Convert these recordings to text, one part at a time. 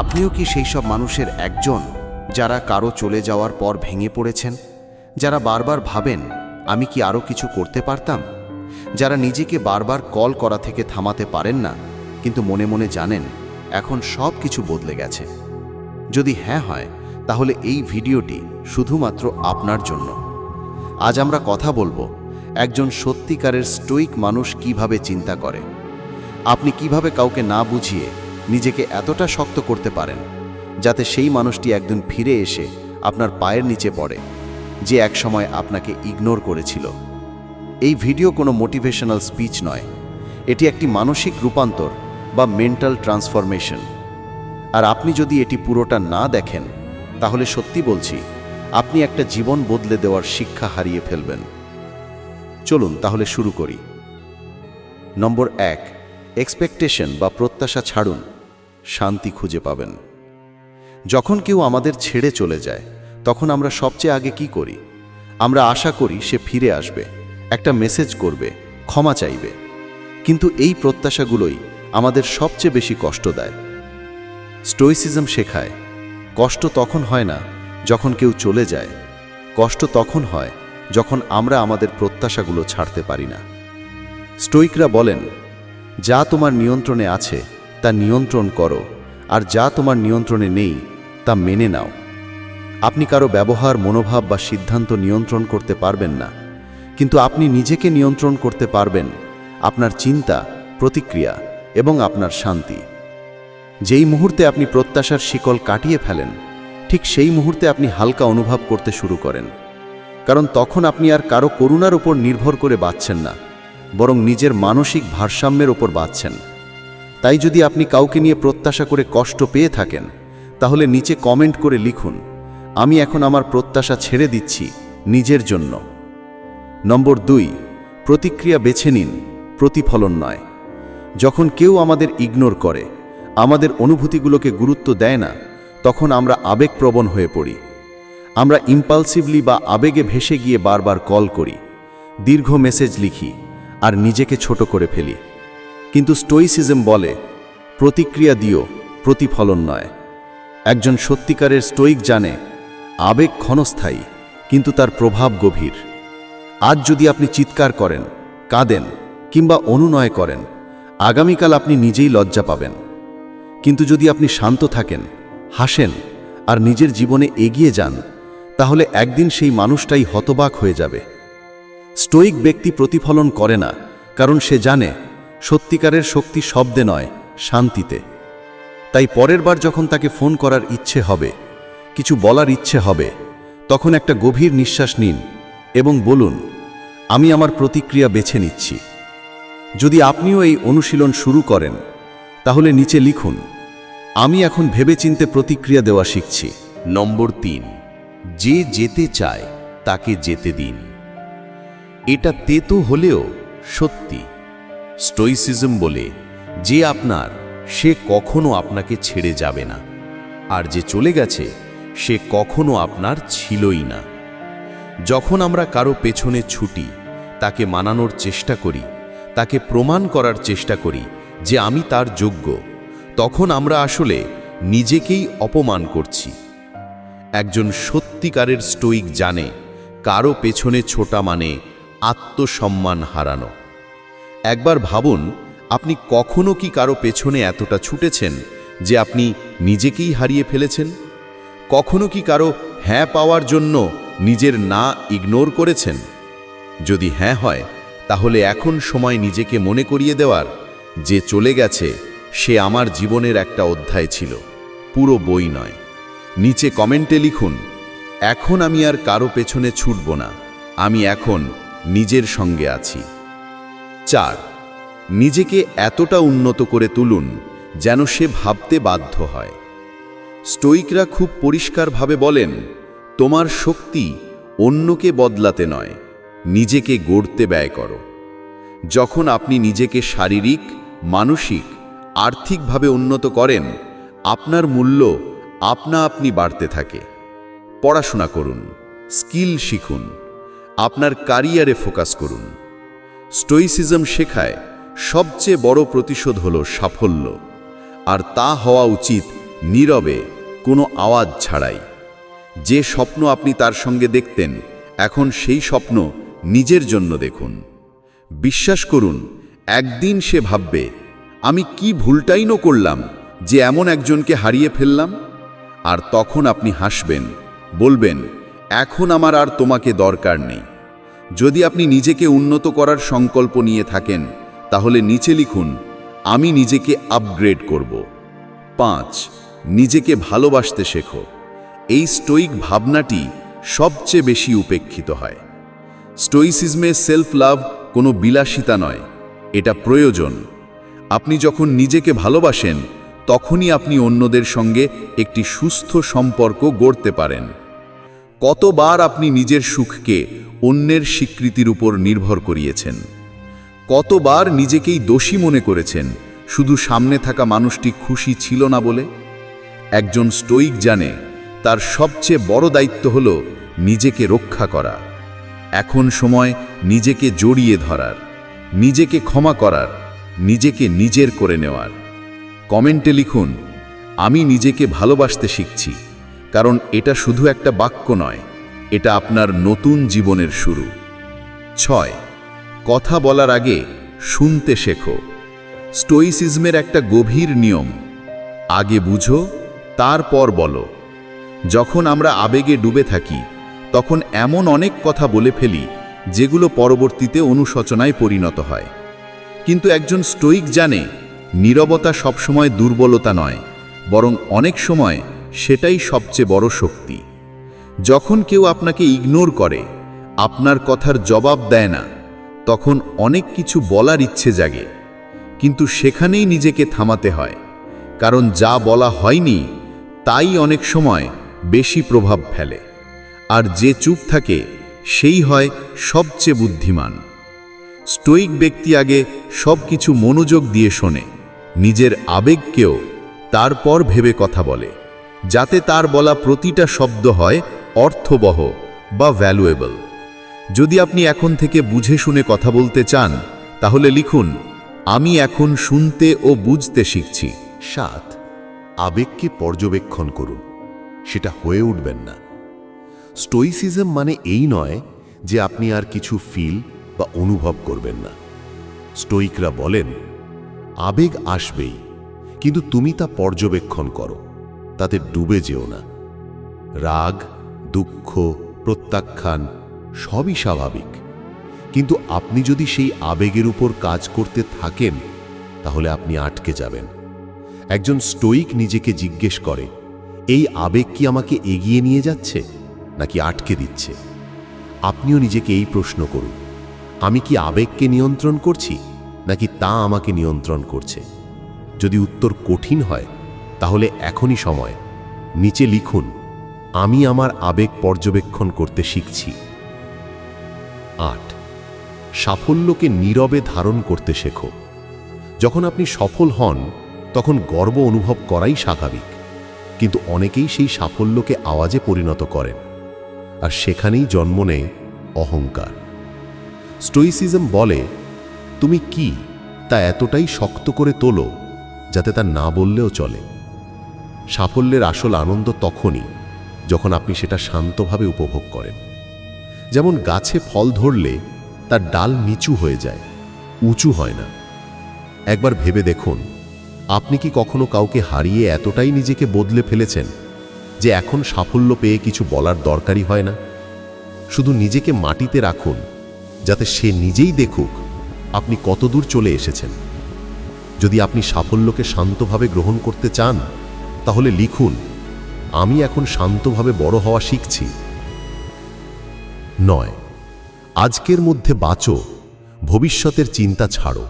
আপনিও কি সেই সব মানুষের একজন যারা কারও চলে যাওয়ার পর ভেঙে পড়েছেন? যারা বারবার ভাবেন, আমি কি আরও কিছু করতে পারতাম? যারা নিজেকে বারবার কল করা থেকে থামাতে পারেন না, কিন্তু মনে মনে জানেন, এখন সব কিছু বদলে গেছে। যদি হ্যাঁ হয়, তাহলে এই ভিডিওটি শুধুমাত্র আপনার জন্য। আজ আমরা কথা বলব একজন সত্যিকারের স্টোইক মানুষ কীভাবে চিন্তা করে। আপনি কীভাবে কাউকে না বুঝিয়ে নিজেকে এতটা শক্ত করতে পারেন, যাতে সেই মানুষটি একদিন ফিরে এসে আপনার পায়ের নিচে পড়ে, যে একসময় আপনাকে ইগনোর করেছিল। এই ভিডিও কোনো মোটিভেশনাল স্পিচ নয়। এটি একটি মানসিক রূপান্তর বা মেন্টাল ট্রান্সফরমেশন আর আপনি যদি এটি পুরোটা না দেখেন, তাহলে সত্যি বলছি, আপনি একটা জীবন বদলে দেওয়ার শিক্ষা হারিয়ে ফেলবেন। চলুন তাহলে শুরু করি। নম্বর এক এক্সপেকটেশন বা প্রত্যাশা ছাড়ুন, শান্তি খুঁজে পাবেন। যখন কেউ আমাদের ছেড়ে চলে যায়, তখন আমরা সবচেয়ে আগে কি করি? আমরা আশা করি সে ফিরে আসবে, একটা মেসেজ করবে, ক্ষমা চাইবে। কিন্তু এই প্রত্যাশাগুলোই আমাদের সবচেয়ে বেশি কষ্ট দেয়। স্টোইসিজম শেখায়, কষ্ট তখন হয় না যখন কেউ চলে যায়, কষ্ট তখন হয় যখন আমরা আমাদের প্রত্যাশাগুলো ছাড়তে পারি না। স্টোইকরা বলেন যা তোমার নিয়ন্ত্রণে আছে, তা নিয়ন্ত্রণ করো, আর যা তোমার নিয়ন্ত্রণে নেই, তা মেনে নাও। আপনি কারও ব্যবহার, মনোভাব বা সিদ্ধান্ত নিয়ন্ত্রণ করতে পারবেন না। কিন্তু আপনি নিজেকে নিয়ন্ত্রণ করতে পারবেন, আপনার চিন্তা, প্রতিক্রিয়া এবং আপনার শান্তি। যেই মুহূর্তে আপনি প্রত্যাশার শিকল কাটিয়ে ফেলেন, ঠিক সেই মুহূর্তে আপনি হালকা অনুভব করতে শুরু করেন। কারণ তখন আপনি আর কারও করুণার উপর নির্ভর করে বাঁচছেন না। বরং নিজের মানসিক ভারসাম্যের ওপর বাঁচছেন তাই যদি আপনি কাউকে নিয়ে প্রত্যাশা করে কষ্ট পেয়ে থাকেন, তাহলে নিচে কমেন্ট করে লিখুন, আমি এখন আমার প্রত্যাশা ছেড়ে দিচ্ছি নিজের জন্য। নম্বর দুই, প্রতিক্রিয়া বেছে নিন, প্রতিফলন নয়। যখন কেউ আমাদের ইগনোর করে, আমাদের অনুভূতিগুলোকে গুরুত্ব দেয় না, তখন আমরা আবেগপ্রবণ হয়ে পড়ি। আমরা ইম্পালসিভলি বা আবেগে ভেসে গিয়ে বারবার কল করি, দীর্ঘ মেসেজ লিখি আর নিজেকে ছোট করে ফেলি। কিন্তু স্টোইসিজম বলে, প্রতিক্রিয়া দিও, প্রতিফলন নয়। একজন সত্যিকারের স্টোইক জানে, আবেগ ক্ষণস্থায়ী, কিন্তু তার প্রভাব গভীর। আজ যদি আপনি চিৎকার করেন, কাঁদেন, কিংবা অনুনয় করেন, আগামীকাল আপনি নিজেই লজ্জা পাবেন। কিন্তু যদি আপনি শান্ত থাকেন, হাসেন, আর নিজের জীবনে এগিয়ে যান, তাহলে একদিন সেই মানুষটাই হতবাক হয়ে যাবে। স্টোইক ব্যক্তি প্রতিফলন করে না, কারণ সে জানে সত্যিকারের শক্তি শব্দে নয়, শান্তিতে। তাই পরের বার যখন তাকে ফোন করার ইচ্ছে হবে, কিছু বলার ইচ্ছে হবে, তখন একটা গভীর নিঃশ্বাস নিন এবং বলুন, আমি আমার প্রতিক্রিয়া বেছে নিচ্ছি। যদি আপনিও এই অনুশীলন শুরু করেন, তাহলে নিচে লিখুন, আমি এখন ভেবেচিন্তে প্রতিক্রিয়া দেওয়া শিখছি। নম্বর তিন, যে যেতে চায়, তাকে যেতে দিন। এটা তেতো হলেও সত্যি। স্টোইসিজম বলে যে আপনার, সে কখনো আপনাকে ছেড়ে যাবে না। আর যে চলে গেছে, সে কখনো আপনার ছিলই না। যখন আমরা কারও পেছনে ছুটি, তাকে মানানোর চেষ্টা করি, তাকে প্রমাণ করার চেষ্টা করি যে আমি তার যোগ্য, তখন আমরা আসলে নিজেকেই অপমান করছি। একজন সত্যিকারের স্টোইক জানে, কারও পেছনে ছোটা মানে আত্মসম্মান হারানো। একবার ভাবুন, আপনি কখনো কি কারও পেছনে এতটা ছুটেছেন যে আপনি নিজেকেই হারিয়ে ফেলেছেন? কখনো কি কারও হ্যাঁ পাওয়ার জন্য নিজের না ইগনোর করেছেন? যদি হ্যাঁ হয়, তাহলে এখন সময় নিজেকে মনে করিয়ে দেওয়ার যে চলে গেছে, সে আমার জীবনের একটা অধ্যায় ছিল। পুরো বই নয়। নিচে কমেন্টে লিখুন, এখন আমি আর কারও পেছনে ছুটব না। আমি এখন নিজের সঙ্গে আছি। চার, নিজেকে এতটা উন্নত করে তুলুন যেন সে ভাবতে বাধ্য হয়। স্টোইকরা খুব পরিষ্কারভাবে বলেন, তোমার শক্তি অন্যকে বদলাতে নয়, নিজেকে গড়তে ব্যয় করো। যখন আপনি নিজেকে শারীরিক, মানসিক, আর্থিকভাবে উন্নত করেন, আপনার মূল্য আপনা আপনি বাড়তে থাকে। পড়াশোনা করুন, স্কিল শিখুন আপনার ক্যারিয়ারে ফোকাস করুন। স্টোইসিজম শেখায়, সবচেয়ে বড় প্রতিশোধ হল সাফল্য। আর তা হওয়া উচিত নীরবে, কোনো আওয়াজ ছাড়াই। যে স্বপ্ন আপনি তার সঙ্গে দেখতেন, এখন সেই স্বপ্ন নিজের জন্য দেখুন। বিশ্বাস করুন, একদিন সে ভাববে, আমি কি ভুলটাই করলাম যে এমন একজনকে হারিয়ে ফেললাম? আর তখন আপনি হাসবেন, বলবেন এখন আমার আর তোমাকে দরকার নেই। যদি আপনি নিজেকে উন্নত করার সংকল্প নিয়ে থাকেন, তাহলে নিচে লিখুন, আমি নিজেকে আপগ্রেড করব। পাঁচ, নিজেকে ভালোবাসতে শেখো। এই স্টোইক ভাবনাটি সবচেয়ে বেশি উপেক্ষিত হয়। স্টোইসিজমে সেলফ লাভ কোনো বিলাসিতা নয়, এটা প্রয়োজন। আপনি যখন নিজেকে ভালোবাসেন, তখনই আপনি অন্যদের সঙ্গে একটি সুস্থ সম্পর্ক গড়তে পারেন। কতবার আপনি নিজের সুখকে অন্যের স্বীকৃতির উপর নির্ভর করিয়েছেন? কতবার নিজেকেই দোষী মনে করেছেন, শুধু সামনে থাকা মানুষটি খুশি ছিল না বলে? একজন স্টোইক জানে, তার সবচেয়ে বড় দায়িত্ব হল নিজেকে রক্ষা করা। এখন সময় নিজেকে জড়িয়ে ধরার, নিজেকে ক্ষমা করার, নিজেকে নিজের করে নেওয়ার। কমেন্টে লিখুন, আমি নিজেকে ভালোবাসতে শিখছি। কারণ এটা শুধু একটা বাক্য নয়, এটা আপনার নতুন জীবনের শুরু। ছয়, কথা বলার আগে শুনতে শেখো। স্টোইসিজমের একটা গভীর নিয়ম, আগে বুঝো, তারপর বলো। যখন আমরা আবেগে ডুবে থাকি, তখন এমন অনেক কথা বলে ফেলি, যেগুলো পরবর্তীতে অনুশোচনায় পরিণত হয়। কিন্তু একজন স্টোইক জানে, নীরবতা সবসময় দুর্বলতা নয়, বরং অনেক সময় সেটাই সবচেয়ে বড় শক্তি। যখন কেউ আপনাকে ইগনোর করে, আপনার কথার জবাব দেয় না, তখন অনেক কিছু বলার ইচ্ছে জাগে। কিন্তু সেখানেই নিজেকে থামাতে হয়, কারণ যা বলা হয়নি, তাই অনেক সময় বেশি প্রভাব ফেলে। আর যে চুপ থাকে, সেই হয় সবচেয়ে বুদ্ধিমান। স্টোইক ব্যক্তি আগে সব কিছু মনোযোগ দিয়ে শোনে, নিজের আবেগকেও, তারপর ভেবে কথা বলে। যাতে তার বলা প্রতিটা শব্দ হয় অর্থবহ বা ভ্যালুয়েবল যদি আপনি এখন থেকে বুঝে শুনে কথা বলতে চান, তাহলে লিখুন, আমি এখন শুনতে ও বুঝতে শিখছি। সাত, আবেগকে পর্যবেক্ষণ করুন, সেটা হয়ে উঠবেন না। স্টোইসিজম মানে এই নয় যে আপনি আর কিছু ফিল বা অনুভব করবেন না। স্টোইকরা বলেন, আবেগ আসবেই, কিন্তু তুমি তা পর্যবেক্ষণ করো। তাতে ডুবে যেও না। রাগ, দুঃখ, প্রত্যাখ্যান সবই স্বাভাবিক। কিন্তু আপনি যদি সেই আবেগের উপর কাজ করতে থাকেন, তাহলে আপনি আটকে যাবেন। একজন স্টোইক নিজেকে জিজ্ঞেস করে, এই আবেগ কি আমাকে এগিয়ে নিয়ে যাচ্ছে, নাকি আটকে দিচ্ছে? আপনিও নিজেকে এই প্রশ্ন করুন, আমি কি আবেগকে নিয়ন্ত্রণ করছি, নাকি তা আমাকে নিয়ন্ত্রণ করছে? যদি উত্তর কঠিন হয় তাহলে এখনই সময়। নিচে লিখুন, আমি আমার আবেগ পর্যবেক্ষণ করতে শিখছি। আট। সাফল্যকে নীরবে ধারণ করতে শেখো। যখন আপনি সফল হন, তখন গর্ব অনুভব করাই স্বাভাবিক। কিন্তু অনেকেই সেই সাফল্যকে আওয়াজে পরিণত করেন। আর সেখানেই জন্ম নেয় অহংকার। স্টোইসিজম বলে, তুমি কি তা এতটাই শক্ত করে তোলো, যাতে তা না বললেও চলে। সাফল্যের আসল আনন্দ তখনই যখন আপনি সেটা শান্তভাবে উপভোগ করেন। যেমন গাছে ফল ধরলে তার ডাল নিচু হয়ে যায়, উঁচু হয় না। একবার ভেবে দেখুন, আপনি কি কখনো কাউকে হারিয়ে এতটাই নিজেকে বদলে ফেলেছেন যে এখন সাফল্য পেয়ে কিছু বলার দরকারই হয় না? শুধু নিজেকে মাটিতে রাখুন, যাতে সে নিজেই দেখুক আপনি কতদূর চলে এসেছেন। যদি আপনি সাফল্যকে শান্তভাবে গ্রহণ করতে চান তাহলে লিখুন, আমি এখন শান্তভাবে বড় হওয়া শিখছি। নয়, আজকের মধ্যে বাঁচো, ভবিষ্যতের চিন্তা ছাড়ো।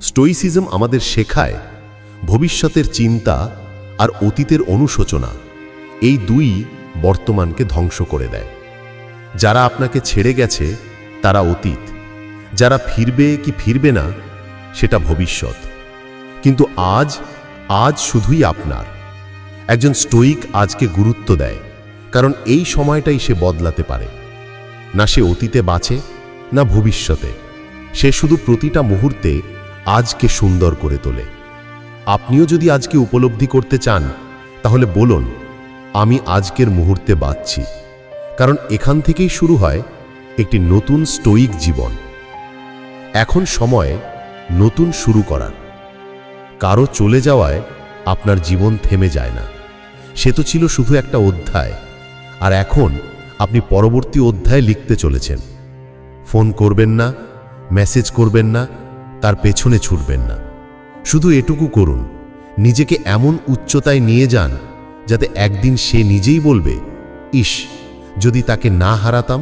স্টোইসিজম আমাদের শেখায়, ভবিষ্যতের চিন্তা আর অতীতের অনুশোচনা, এই দুই বর্তমানকে ধ্বংস করে দেয়। যারা আপনাকে ছেড়ে গেছে, তারা অতীত। যারা ফিরবে কি ফিরবে না, সেটা ভবিষ্যৎ। কিন্তু আজ আজ শুধুই আপনার। একজন স্টোইক আজকে গুরুত্ব দেয়, কারণ এই সময়টাই সে বদলাতে পারে। না সে অতীতে বাঁচে, না ভবিষ্যতে। সে শুধু প্রতিটা মুহূর্তে আজকে সুন্দর করে তোলে। আপনিও যদি আজকে উপলব্ধি করতে চান, তাহলে বলুন, আমি আজকের মুহূর্তে বাঁচছি। কারণ এখান থেকেই শুরু হয় একটি নতুন স্টোইক জীবন। এখন সময় নতুন শুরু করার। কারও চলে যাওয়ায় আপনার জীবন থেমে যায় না। সে তো ছিল শুধু একটা অধ্যায়। আর এখন আপনি পরবর্তী অধ্যায় লিখতে চলেছেন। ফোন করবেন না, মেসেজ করবেন না, তার পেছনে ছুটবেন না। শুধু এটুকু করুন, নিজেকে এমন উচ্চতায় নিয়ে যান যাতে একদিন সে নিজেই বলবে ইস যদি তাকে না হারাতাম?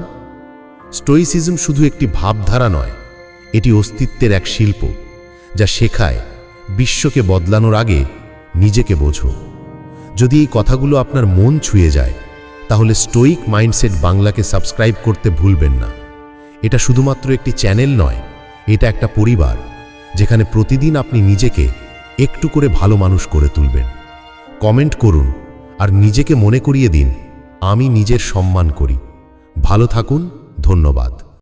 স্টোইসিজম শুধু একটি ভাবধারা নয়, এটি অস্তিত্বের এক শিল্প, যা শেখায়, বিশ্বকে বদলানোর আগে নিজেকে বোঝো। যদি এই কথাগুলো আপনার মন ছুঁয়ে যায়, তাহলে স্টোইক মাইন্ডসেট বাংলাকে সাবস্ক্রাইব করতে ভুলবেন না। এটা শুধুমাত্র একটি চ্যানেল নয়, এটা একটা পরিবার, যেখানে প্রতিদিন আপনি নিজেকে একটু করে ভালো মানুষ করে তুলবেন। কমেন্ট করুন, আর নিজেকে মনে করিয়ে দিন, আমি নিজের সম্মান করি। ভালো থাকুন, ধন্যবাদ।